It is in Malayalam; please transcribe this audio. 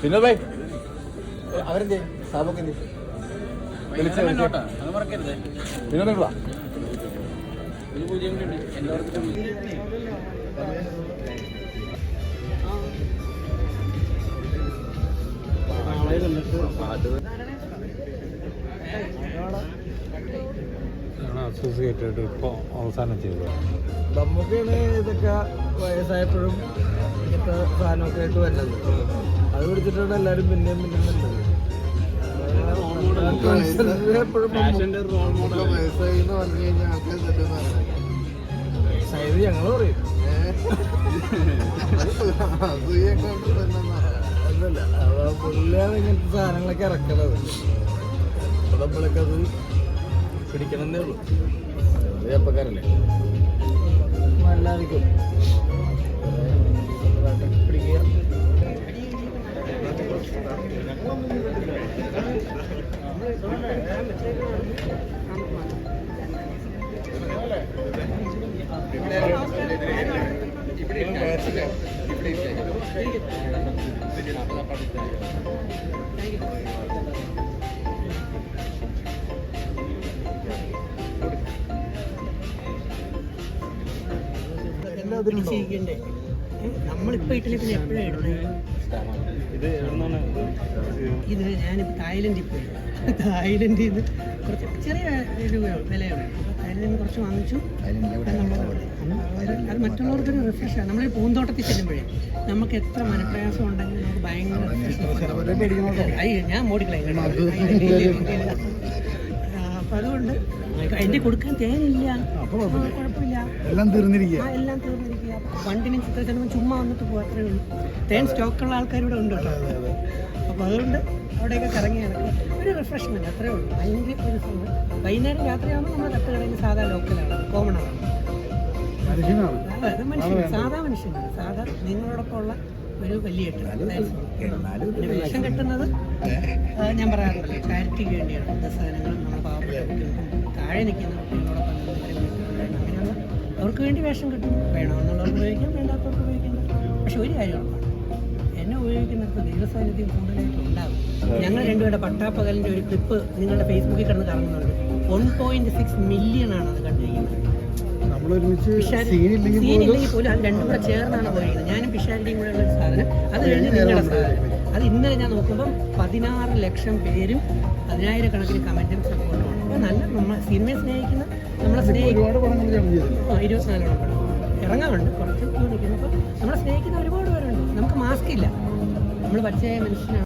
പിന്നെ ബൈ അവരെന്തേ സാബൊക്കെ എന്തേ വിളിച്ചു. പിന്നെ വാ. അത് അസോസിയേറ്റഡ് ഇപ്പോൾ അവസാനം ചെയ്തത് നമുക്കാണ് ഇതൊക്കെ വയസ്സായപ്പോഴും ഇങ്ങനത്തെ സാധനമൊക്കെ ആയിട്ട് വരുന്നത്. അത് പിടിച്ചിട്ടാണ് എല്ലാവരും പിന്നെയും പിന്നെയും വരുന്നത്. ഞങ്ങൾ പറയും. അല്ലല്ല പുള്ളിയാണ് ഇങ്ങനത്തെ സാധനങ്ങളൊക്കെ ഇറക്കണത് അപ്പൊ നമ്മളൊക്കെ അത് പിടിക്കണമെന്നേ ഉള്ളൂ. അത് ചെപ്പക്കാരല്ലേ നല്ലതായിരിക്കും. പിടിക്കുക ചെയ്യിക്കണ്ടേ നമ്മളിപ്പോ ഇട്ടില്ല പിന്നെ എപ്പോഴാണ് ഇടണേ ഇത് ഞാനിപ്പോ തായ്ലൻഡിൽ പോയി തായ്ലൻഡിൽ നിന്ന് കുറച്ച് ചെറിയ ഒരു വിലയാണ് അപ്പോൾ തായ്ലൻഡിൽ നിന്ന് കുറച്ച് വാങ്ങിച്ചു അത് അത് റിഫ്രഷ് റിഫ്രഷാണ് നമ്മൾ പൂന്തോട്ടത്തിൽ ചെല്ലുമ്പോഴേ നമുക്ക് എത്ര മനപ്രയാസം ഉണ്ടെങ്കിൽ നമുക്ക് ഭയങ്കര അയ്യോ ഞാൻ മോടിക്കളയും അപ്പം അതുകൊണ്ട് എന്റെ കൊടുക്കാൻ തേനില്ല. കുഴപ്പമില്ല. എല്ലാം തീർന്നിരിക്കുക. എല്ലാം തീർന്നിരിക്കുക. വണ്ടിനും ചിത്രത്തിനും ചുമ്മാ വന്നിട്ട് പോകും ഉള്ളൂ. തേൻ സ്റ്റോക്കുള്ള ആൾക്കാർ ഇവിടെ ഉണ്ട് കേട്ടോ. അപ്പോൾ അതുകൊണ്ട് അവിടെയൊക്കെ കറങ്ങി നടക്കുക ഒരു റിഫ്രഷ്മെന്റ് അത്രേ ഉള്ളൂ. ഭയങ്കര ഒരു സംഭവം വൈകുന്നേരം രാത്രിയാകുമ്പോൾ നമ്മൾ തട്ടുകടയിൽ സാധാ ലോക്കലാണ് കോമണാണ് മനുഷ്യൻ സാധാ മനുഷ്യനാണ്. സാധാ നിങ്ങളോടൊപ്പം ഉള്ള ഒരു വലിയ വേഷം കെട്ടുന്നത് ഞാൻ പറയാറുണ്ടല്ലോ ചാരിറ്റിക്ക് വേണ്ടിയാണ്. വൃദ്ധസാധനങ്ങളും നമ്മുടെ പാവപ്പെട്ട കുട്ടികൾക്കും താഴെ നിൽക്കുന്ന കുട്ടികളോടൊപ്പം അങ്ങനെയുള്ള അവർക്ക് വേണ്ടി വേഷം കിട്ടും. വേണമെന്നുള്ളവർക്ക് ഉപയോഗിക്കാം വേണ്ടാത്തവർക്ക് ഉപയോഗിക്കാം. പക്ഷെ ഒരു കാര്യം എന്നെ ഉപയോഗിക്കുന്നിടത്ത് ദൈവസാന്നിധ്യം കൂടുതലായിട്ട് ഉണ്ടാകും. ഞങ്ങൾ രണ്ടുപേരുടെ പട്ടാപ്പകലിന്റെ ഒരു ക്ലിപ്പ് നിങ്ങളുടെ ഫേസ്ബുക്കിൽ കിടന്ന് കറങ്ങുന്നുണ്ട് വൺ പോയിന്റ് സിക്സ് മില്യൺ ആണ് അത് കണ്ടിരിക്കുന്നത്. പിഷാരി- സീനില്ലെങ്കിൽ സീനില്ലെങ്കിൽ പോലും അത് രണ്ടും കൂടെ ചേർന്നാണ് പോയിരിക്കുന്നത്. ഞാനും പിഷാരിന്റെയും കൂടെ സാധനം അത് കഴിഞ്ഞ് നിങ്ങളുടെ സാധനം. അത് ഇന്നലെ ഞാൻ നോക്കുമ്പോൾ പതിനാറ് ലക്ഷം പേരും പതിനായിരക്കണക്കിന് കമന്റും സപ്പോർട്ടും അപ്പോൾ നല്ല നമ്മൾ സിനിമയെ സ്നേഹിക്കുന്ന നമ്മളെ സ്നേഹിക്കുന്ന ഇരുപത്തിനാലോളം പടം ഇറങ്ങാറുണ്ട്. കുറച്ച് നിൽക്കുന്നു അപ്പോൾ നമ്മളെ സ്നേഹിക്കുന്ന ഒരുപാട് പേരുണ്ട്. നമുക്ക് മാസ്ക് ഇല്ല. നമ്മൾ പച്ചയായ മനുഷ്യനാണ്